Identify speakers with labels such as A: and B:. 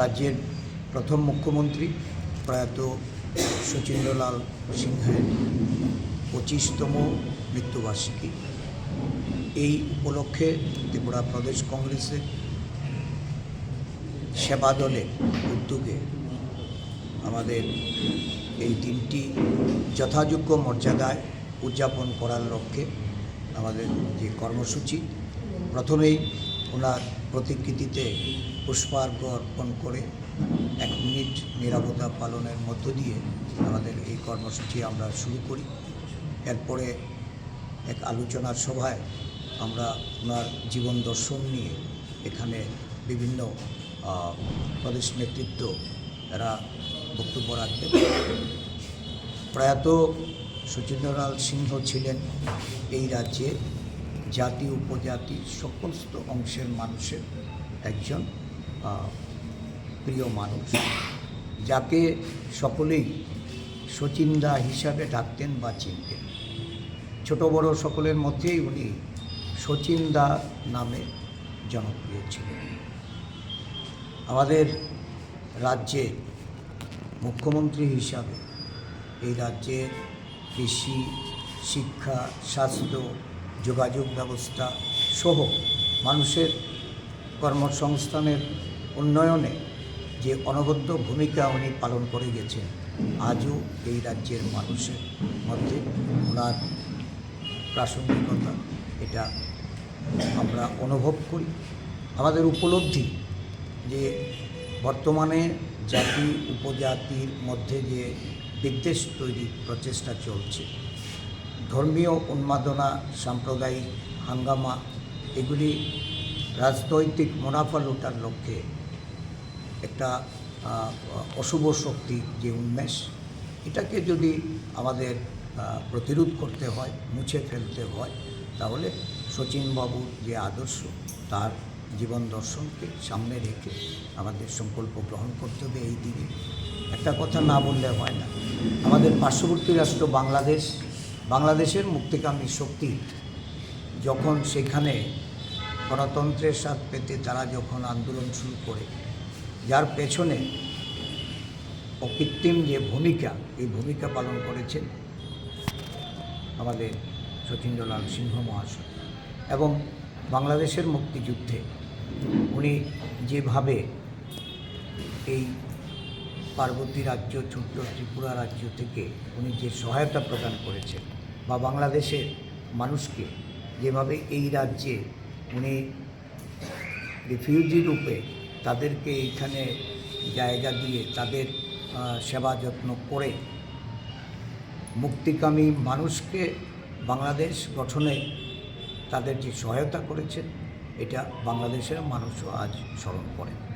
A: রাজ্যের প্রথম মুখ্যমন্ত্রী প্রয়াত শচীন্দ্রলাল সিংহের পঁচিশতম মৃত্যুবার্ষিকী এই উপলক্ষে ত্রিপুরা প্রদেশ কংগ্রেসের সেবা দলের উদ্যোগে আমাদের এই দিনটি যথাযোগ্য মর্যাদায় উদযাপন করার লক্ষ্যে আমাদের যে কর্মসূচি প্রথমেই ওনার প্রতিকৃতিতে পুষ্পার্ঘ অর্পণ করে এক মিনিট নিরাপত্তা পালনের মধ্য দিয়ে আমাদের এই কর্মসূচি আমরা শুরু করি এরপরে এক আলোচনার সভায় আমরা ওনার জীবন দর্শন নিয়ে এখানে বিভিন্ন প্রদেশ নেতৃত্ব এরা বক্তব্য রাখবেন প্রয়াত সচিন্দ্রলাল সিংহ ছিলেন এই রাজ্যে জাতি উপজাতি সমস্ত অংশের মানুষের একজন প্রিয় মানুষ যাকে সকলেই শচীন্দা হিসাবে ডাকতেন বা চিনতেন ছোট বড় সকলের মধ্যেই উনি শচীন্দা নামে জনপ্রিয় ছিলেন আমাদের রাজ্যে মুখ্যমন্ত্রী হিসাবে এই রাজ্যের কৃষি শিক্ষা স্বাস্থ্য যোগাযোগ ব্যবস্থা সহ মানুষের কর্মসংস্থানের উন্নয়নে যে অনবদ্য ভূমিকা উনি পালন করে গেছেন আজও এই রাজ্যের মানুষের মধ্যে ওনার প্রাসঙ্গিকতা এটা আমরা অনুভব করি আমাদের উপলব্ধি যে বর্তমানে জাতি উপজাতির মধ্যে যে বিদ্বেষ তৈরির প্রচেষ্টা চলছে ধর্মীয় উন্মাদনা সাম্প্রদায়িক হাঙ্গামা এগুলি রাজনৈতিক মুনাফা লোটার লক্ষ্যে একটা অশুভ শক্তি যে উন্মেষ এটাকে যদি আমাদের প্রতিরোধ করতে হয় মুছে ফেলতে হয় তাহলে শচীনবাবুর যে আদর্শ তার জীবন দর্শনকে সামনে রেখে আমাদের সংকল্প গ্রহণ করতে হবে এই দিনে একটা কথা না বললে হয় না আমাদের পার্শ্ববর্তী রাষ্ট্র বাংলাদেশ বাংলাদেশের মুক্তিকামী শক্তি যখন সেখানে গণতন্ত্রের স্বাদ পেতে তারা যখন আন্দোলন শুরু করে যার পেছনে অকৃত্রিম যে ভূমিকা এই ভূমিকা পালন করেছেন আমাদের সতীন্দ্রলাল সিংহ মহাশয় এবং বাংলাদেশের মুক্তিযুদ্ধে উনি যেভাবে এই পার্বতী রাজ্য ছোট্ট ত্রিপুরা রাজ্য থেকে উনি যে সহায়তা প্রদান করেছেন বা বাংলাদেশের মানুষকে যেভাবে এই রাজ্যে উনি রিফিউজি রূপে তাদেরকে এইখানে জায়গা দিয়ে তাদের সেবা যত্ন করে মুক্তিকামী মানুষকে বাংলাদেশ গঠনে তাদের যে সহায়তা করেছেন এটা বাংলাদেশের মানুষও আজ স্মরণ করেন